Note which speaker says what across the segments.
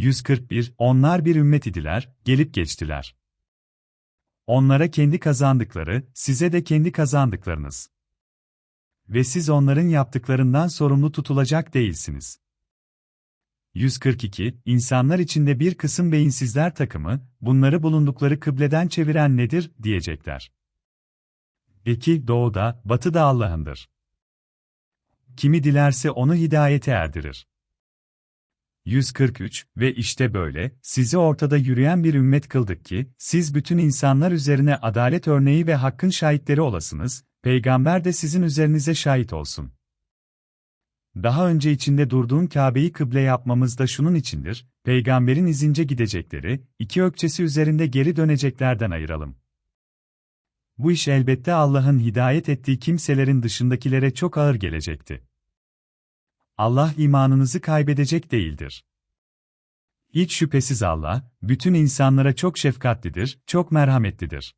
Speaker 1: 141 Onlar bir ümmet idiler, gelip geçtiler. Onlara kendi kazandıkları, size de kendi kazandıklarınız. Ve siz onların yaptıklarından sorumlu tutulacak değilsiniz. 142 İnsanlar içinde bir kısım beyinsizler takımı, bunları bulundukları kıbleden çeviren nedir, diyecekler. 2. Doğuda, batıda Allah'ındır. Kimi dilerse onu hidayete erdirir. 143 Ve işte böyle, sizi ortada yürüyen bir ümmet kıldık ki, siz bütün insanlar üzerine adalet örneği ve hakkın şahitleri olasınız, peygamber de sizin üzerinize şahit olsun. Daha önce içinde durduğun Kabe'yi kıble yapmamız da şunun içindir, peygamberin izince gidecekleri, iki ökçesi üzerinde geri döneceklerden ayıralım. Bu iş elbette Allah'ın hidayet ettiği kimselerin dışındakilere çok ağır gelecekti. Allah imanınızı kaybedecek değildir. Hiç şüphesiz Allah, bütün insanlara çok şefkatlidir, çok merhametlidir.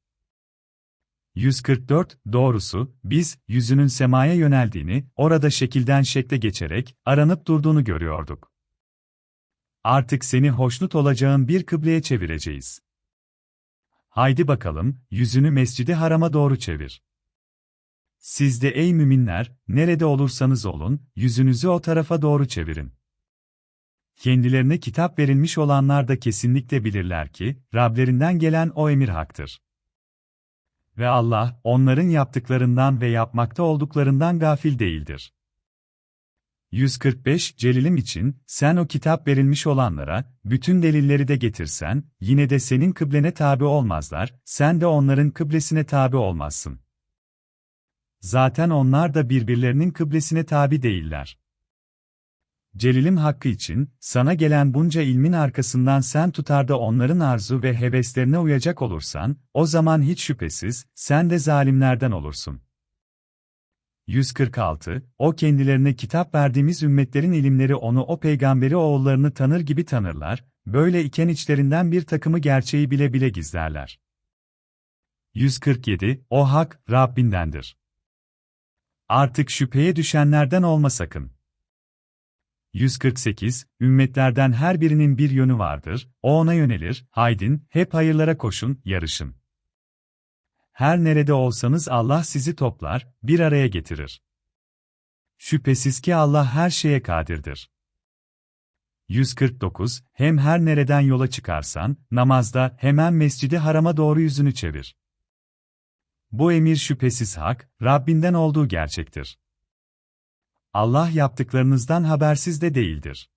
Speaker 1: 144 Doğrusu, biz, yüzünün semaya yöneldiğini, orada şekilden şekle geçerek, aranıp durduğunu görüyorduk. Artık seni hoşnut olacağın bir kıbleye çevireceğiz. Haydi bakalım, yüzünü mescidi harama doğru çevir. Siz de ey müminler, nerede olursanız olun, yüzünüzü o tarafa doğru çevirin. Kendilerine kitap verilmiş olanlar da kesinlikle bilirler ki, Rablerinden gelen o emir haktır. Ve Allah, onların yaptıklarından ve yapmakta olduklarından gafil değildir. 145 Celilim için, sen o kitap verilmiş olanlara, bütün delilleri de getirsen, yine de senin kıblene tabi olmazlar, sen de onların kıblesine tabi olmazsın. Zaten onlar da birbirlerinin kıblesine tabi değiller. Celilim hakkı için, sana gelen bunca ilmin arkasından sen tutar da onların arzu ve heveslerine uyacak olursan, o zaman hiç şüphesiz, sen de zalimlerden olursun. 146 O kendilerine kitap verdiğimiz ümmetlerin ilimleri onu o peygamberi oğullarını tanır gibi tanırlar, böyle iken içlerinden bir takımı gerçeği bile bile gizlerler. 147 O hak, Rabbindendir. Artık şüpheye düşenlerden olma sakın. 148 Ümmetlerden her birinin bir yönü vardır, o ona yönelir, haydin, hep hayırlara koşun, yarışın. Her nerede olsanız Allah sizi toplar, bir araya getirir. Şüphesiz ki Allah her şeye kadirdir. 149 Hem her nereden yola çıkarsan, namazda hemen mescidi harama doğru yüzünü çevir. Bu emir şüphesiz hak, Rabbinden olduğu gerçektir. Allah yaptıklarınızdan habersiz de değildir.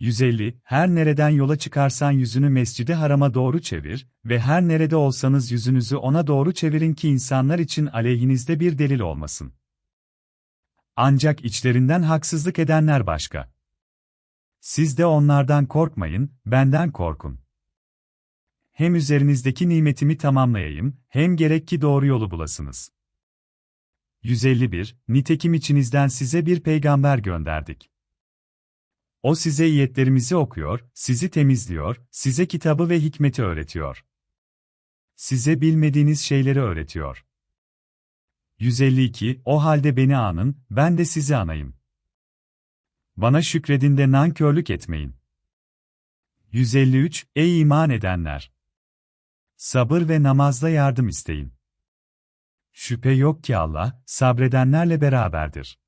Speaker 1: 150 Her nereden yola çıkarsan yüzünü mescidi harama doğru çevir ve her nerede olsanız yüzünüzü ona doğru çevirin ki insanlar için aleyhinizde bir delil olmasın. Ancak içlerinden haksızlık edenler başka. Siz de onlardan korkmayın, benden korkun. Hem üzerinizdeki nimetimi tamamlayayım, hem gerek ki doğru yolu bulasınız. 151 Nitekim içinizden size bir peygamber gönderdik. O size iyetlerimizi okuyor, sizi temizliyor, size kitabı ve hikmeti öğretiyor. Size bilmediğiniz şeyleri öğretiyor. 152 O halde beni anın, ben de sizi anayım. Bana şükredin de nankörlük etmeyin. 153 Ey iman edenler! Sabır ve namazda yardım isteyin. Şüphe yok ki Allah, sabredenlerle beraberdir.